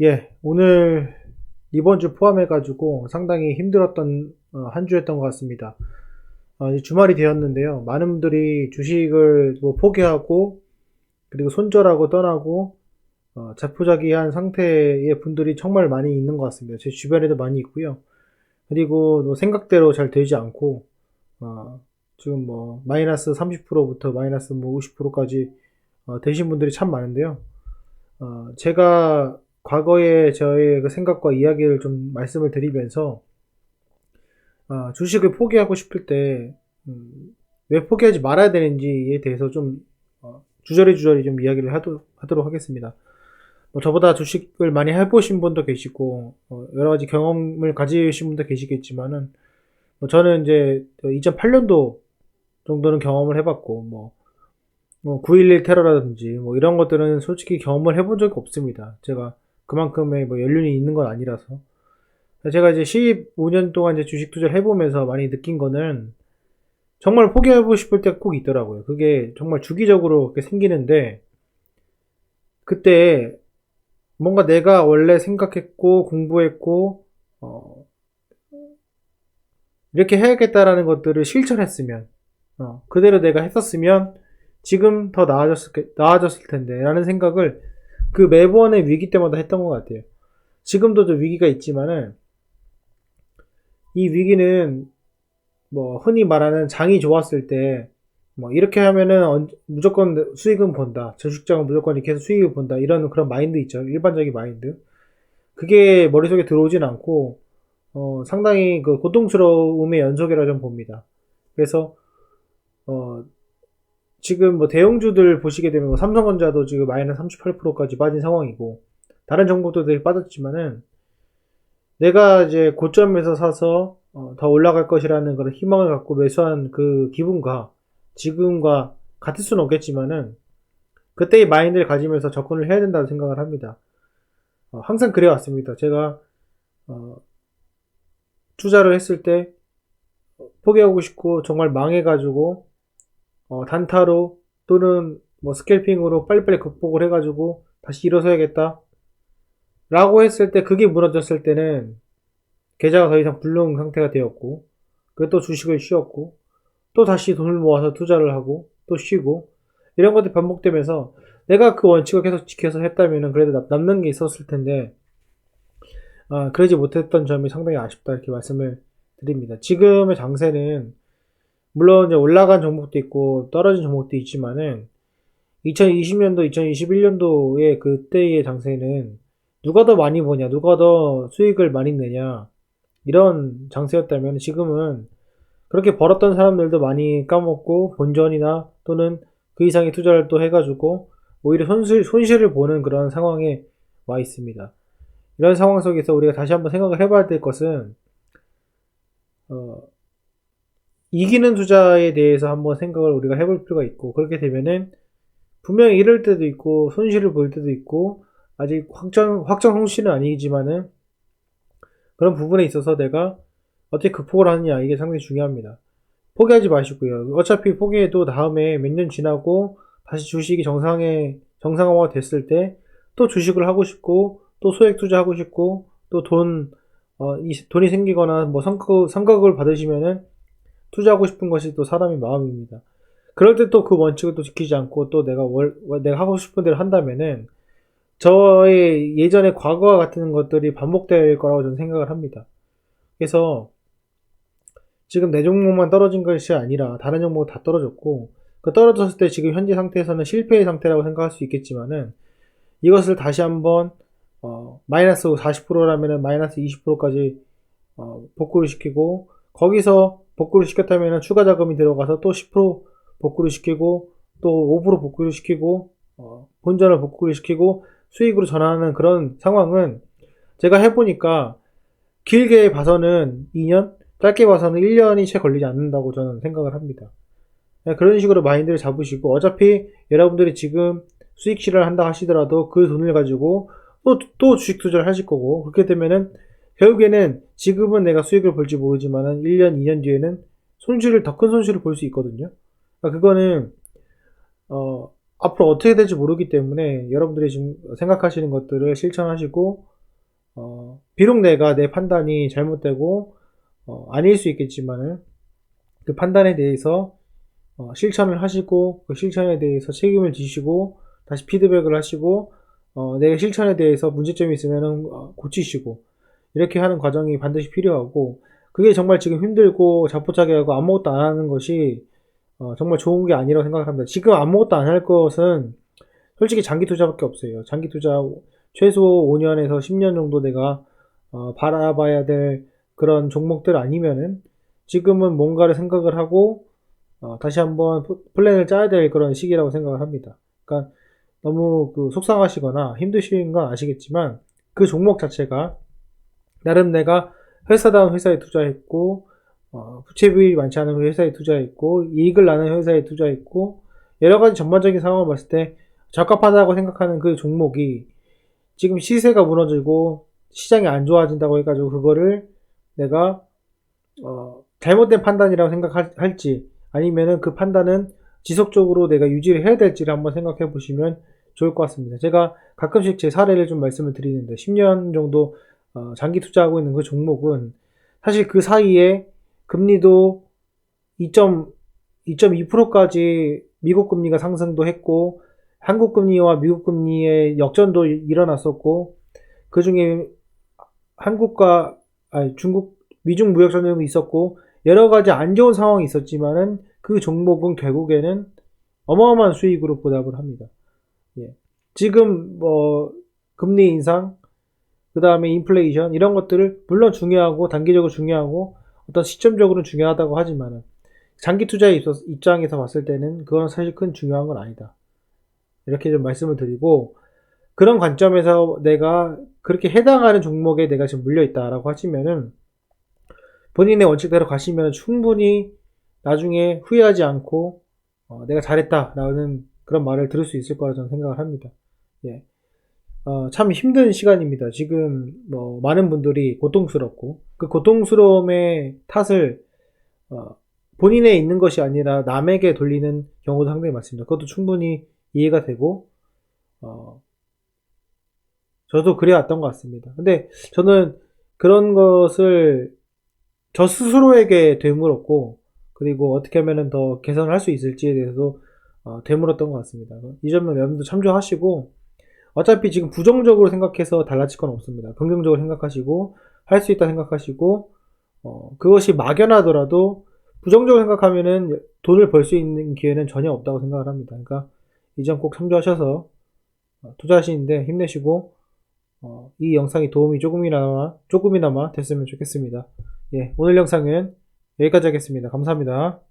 예, 오늘 이번 주 포함해가지고 상당히 힘들었던 어, 한 주였던 것 같습니다. 어, 주말이 되었는데요. 많은 분들이 주식을 뭐 포기하고 그리고 손절하고 떠나고 어, 자포자기한 상태의 분들이 정말 많이 있는 것 같습니다. 제 주변에도 많이 있고요. 그리고 뭐 생각대로 잘 되지 않고 어, 지금 뭐 마이너스 30%부터 마이너스 뭐 50%까지 어, 되신 분들이 참 많은데요. 어, 제가 과거의 저의 그 생각과 이야기를 좀 말씀을 드리면서 어, 주식을 포기하고 싶을 때, 음, 왜 포기하지 말아야 되는지에 대해서 좀 어, 주저리 주저리 좀 이야기를 하도, 하도록 하겠습니다. 뭐 저보다 주식을 많이 해보신 분도 계시고 어, 여러 가지 경험을 가지신 분도 계시겠지만은 뭐 저는 이제 2008년도 정도는 경험을 해봤고 뭐, 뭐 9.11 테러라든지 뭐 이런 것들은 솔직히 경험을 해본 적이 없습니다. 제가 그만큼의 뭐 연륜이 있는 건 아니라서. 제가 이제 15년 동안 이제 주식 투자를 해보면서 많이 느낀 거는 정말 포기하고 싶을 때가 꼭 있더라고요. 그게 정말 주기적으로 생기는데 그때 뭔가 내가 원래 생각했고 공부했고 어, 이렇게 해야겠다라는 것들을 실천했으면 어, 그대로 내가 했었으면 지금 더 나아졌을, 나아졌을 텐데 라는 생각을 그 매번의 위기 때마다 했던 것 같아요. 지금도 좀 위기가 있지만은 이 위기는 뭐 흔히 말하는 장이 좋았을 때 뭐 이렇게 하면은 무조건 수익은 본다. 저축장은 무조건 이렇게 해서 수익을 본다. 이런 그런 마인드 있죠. 일반적인 마인드. 그게 머릿속에 들어오진 않고 어, 상당히 그 고통스러움의 연속이라 좀 봅니다. 그래서 어, 지금 뭐 대형주들 보시게 되면 뭐 삼성전자도 지금 마이너스 38%까지 빠진 상황이고 다른 정보도 되게 빠졌지만은 내가 이제 고점에서 사서 어, 더 올라갈 것이라는 그런 희망을 갖고 매수한 그 기분과 지금과 같을 수는 없겠지만은 그때의 마인드를 가지면서 접근을 해야 된다고 생각을 합니다. 어, 항상 그래왔습니다. 제가 어, 투자를 했을 때 포기하고 싶고 정말 망해가지고 어, 단타로 또는 뭐 스캘핑으로 빨리빨리 극복을 해가지고 다시 일어서야겠다. 라고 했을 때 그게 무너졌을 때는 계좌가 더 이상 불능 상태가 되었고 그또 주식을 쉬었고 또 다시 돈을 모아서 투자를 하고 또 쉬고 이런 것들이 반복되면서 내가 그 원칙을 계속 지켜서 했다면 그래도 남는 게 있었을 텐데 아, 그러지 못했던 점이 상당히 아쉽다 이렇게 말씀을 드립니다. 지금의 장세는 물론 이제 올라간 종목도 있고 떨어진 종목도 있지만은 2020년도, 2021년도의 그때의 장세는 누가 더 많이 버냐, 누가 더 수익을 많이 내냐 이런 장세였다면 지금은 그렇게 벌었던 사람들도 많이 까먹고 본전이나 또는 그 이상의 투자를 또 해가지고 오히려 손실, 손실을 보는 그런 상황에 와 있습니다. 이런 상황 속에서 우리가 다시 한번 생각을 해봐야 될 것은 어, 이기는 투자에 대해서 한번 생각을 우리가 해볼 필요가 있고 그렇게 되면은 분명히 이럴 때도 있고 손실을 볼 때도 있고 아직 확정 확정 손실은 아니지만은 그런 부분에 있어서 내가 어떻게 극복을 하느냐 이게 상당히 중요합니다. 포기하지 마시고요. 어차피 포기해도 다음에 몇 년 지나고 다시 주식이 정상에 정상화가 됐을 때 또 주식을 하고 싶고 또 소액 투자하고 싶고 또돈 어, 돈이 생기거나 뭐 성과, 성과급을 받으시면은 투자하고 싶은 것이 또 사람의 마음입니다. 그럴 때 또 그 원칙을 또 지키지 않고 또 내가 월, 내가 하고 싶은 대로 한다면은 저의 예전의 과거와 같은 것들이 반복될 거라고 저는 생각을 합니다. 그래서 지금 내 종목만 떨어진 것이 아니라 다른 종목 다 떨어졌고 그 떨어졌을 때 지금 현재 상태에서는 실패의 상태라고 생각할 수 있겠지만은 이것을 다시 한번 어, 마이너스 40%라면 마이너스 20%까지 어, 복구를 시키고 거기서 복구를 시켰다면 추가 자금이 들어가서 또 10% 복구를 시키고 또 5% 복구를 시키고 어, 본전을 복구를 시키고 수익으로 전환하는 그런 상황은 제가 해보니까 길게 봐서는 2년, 짧게 봐서는 1년이 채 걸리지 않는다고 저는 생각을 합니다. 네, 그런 식으로 마인드를 잡으시고 어차피 여러분들이 지금 수익 실현을 한다 하시더라도 그 돈을 가지고 또, 또 주식 투자를 하실 거고 그렇게 되면은 결국에는 지금은 내가 수익을 볼지 모르지만은 1년, 2년 뒤에는 손실을 더 큰 손실을 볼 수 있거든요. 그러니까 그거는 어 앞으로 어떻게 될지 모르기 때문에 여러분들이 지금 생각하시는 것들을 실천하시고 어, 비록 내가 내 판단이 잘못되고 어, 아닐 수 있겠지만은 그 판단에 대해서 어, 실천을 하시고 그 실천에 대해서 책임을 지시고 다시 피드백을 하시고 어, 내 실천에 대해서 문제점이 있으면 고치시고 이렇게 하는 과정이 반드시 필요하고 그게 정말 지금 힘들고 자포자기 하고 아무것도 안 하는 것이 어, 정말 좋은 게 아니라고 생각합니다. 지금 아무것도 안 할 것은 솔직히 장기 투자밖에 없어요. 장기 투자 최소 5년에서 10년 정도 내가 어, 바라봐야 될 그런 종목들 아니면은 지금은 뭔가를 생각을 하고 어, 다시 한번 프- 플랜을 짜야 될 그런 시기라고 생각을 합니다. 그러니까 너무 그 속상하시거나 힘드신 건 아시겠지만 그 종목 자체가 나름 내가 회사다운 회사에 투자했고 어, 부채 비율이 많지 않은 회사에 투자했고 이익을 나는 회사에 투자했고 여러 가지 전반적인 상황을 봤을 때 적합하다고 생각하는 그 종목이 지금 시세가 무너지고 시장이 안 좋아진다고 해가지고 그거를 내가 어, 잘못된 판단이라고 생각할지 아니면은 그 판단은 지속적으로 내가 유지를 해야 될지를 한번 생각해 보시면 좋을 것 같습니다. 제가 가끔씩 제 사례를 좀 말씀을 드리는데 10년 정도 어, 장기 투자하고 있는 그 종목은 사실 그 사이에 금리도 2.2%까지 미국 금리가 상승도 했고 한국 금리와 미국 금리의 역전도 일어났었고 그 중에 한국과 아니 중국 미중 무역 전쟁도 있었고 여러 가지 안 좋은 상황이 있었지만은 그 종목은 결국에는 어마어마한 수익으로 보답을 합니다. 예. 지금 뭐 금리 인상, 그 다음에 인플레이션 이런 것들을 물론 중요하고 단기적으로 중요하고 어떤 시점적으로는 중요하다고 하지만은 장기 투자의 입- 입장에서 봤을 때는 그건 사실 큰 중요한 건 아니다. 이렇게 좀 말씀을 드리고 그런 관점에서 내가 그렇게 해당하는 종목에 내가 지금 물려 있다라고 하시면은 본인의 원칙대로 가시면 충분히 나중에 후회하지 않고 어, 내가 잘했다라는 그런 말을 들을 수 있을 거라 저는 생각을 합니다. 예. 어, 참 힘든 시간입니다. 지금 뭐 많은 분들이 고통스럽고 그 고통스러움의 탓을 어, 본인에 있는 것이 아니라 남에게 돌리는 경우도 상당히 많습니다. 그것도 충분히 이해가 되고 어, 저도 그래왔던 것 같습니다. 근데 저는 그런 것을 저 스스로에게 되물었고 그리고 어떻게 하면 더 개선을 할 수 있을지에 대해서도 어, 되물었던 것 같습니다. 이 점은 여러분도 참조하시고 어차피 지금 부정적으로 생각해서 달라질 건 없습니다. 긍정적으로 생각하시고 할 수 있다 생각하시고 어, 그것이 막연하더라도 부정적으로 생각하면은 돈을 벌 수 있는 기회는 전혀 없다고 생각을 합니다. 그러니까 이 점 꼭 참조하셔서 어, 투자하시는데 힘내시고 어, 이 영상이 도움이 조금이나마 조금이나마 됐으면 좋겠습니다. 예, 오늘 영상은 여기까지 하겠습니다. 감사합니다.